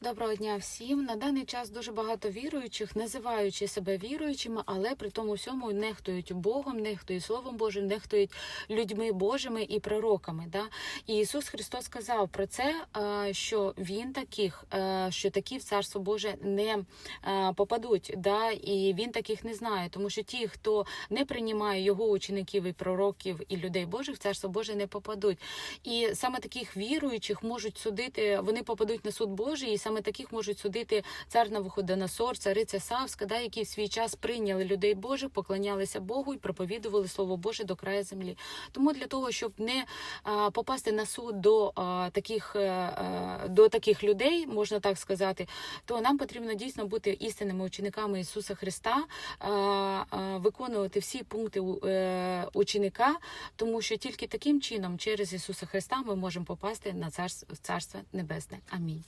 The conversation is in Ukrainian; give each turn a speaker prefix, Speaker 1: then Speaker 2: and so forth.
Speaker 1: Доброго дня всім. На даний час дуже багато віруючих, називаючи себе віруючими, але при тому всьому нехтують Богом, нехтують Словом Божим, нехтують людьми Божими і пророками. Да? І Ісус Христос сказав про це, що Він таких, що такі в Царство Боже не попадуть. Да? І він таких не знає, тому що ті, хто не приймає його учеників і пророків і людей Божих, в Царство Боже не попадуть. І саме таких віруючих можуть судити, вони попадуть на суд Божий, і саме таких можуть судити цар Навуходоносор, цариця Савська, да, які в свій час прийняли людей Божих, поклонялися Богу і проповідували Слово Боже до краю землі. Тому для того, щоб не а, попасти на суд до а, таких е, е, до таких людей, можна так сказати, то нам потрібно дійсно бути істинними учениками Ісуса Христа, а, а, виконувати всі пункти у- е, ученика, тому що тільки таким чином, через Ісуса Христа, ми можемо попасти на царство, Царство Небесне. Амінь.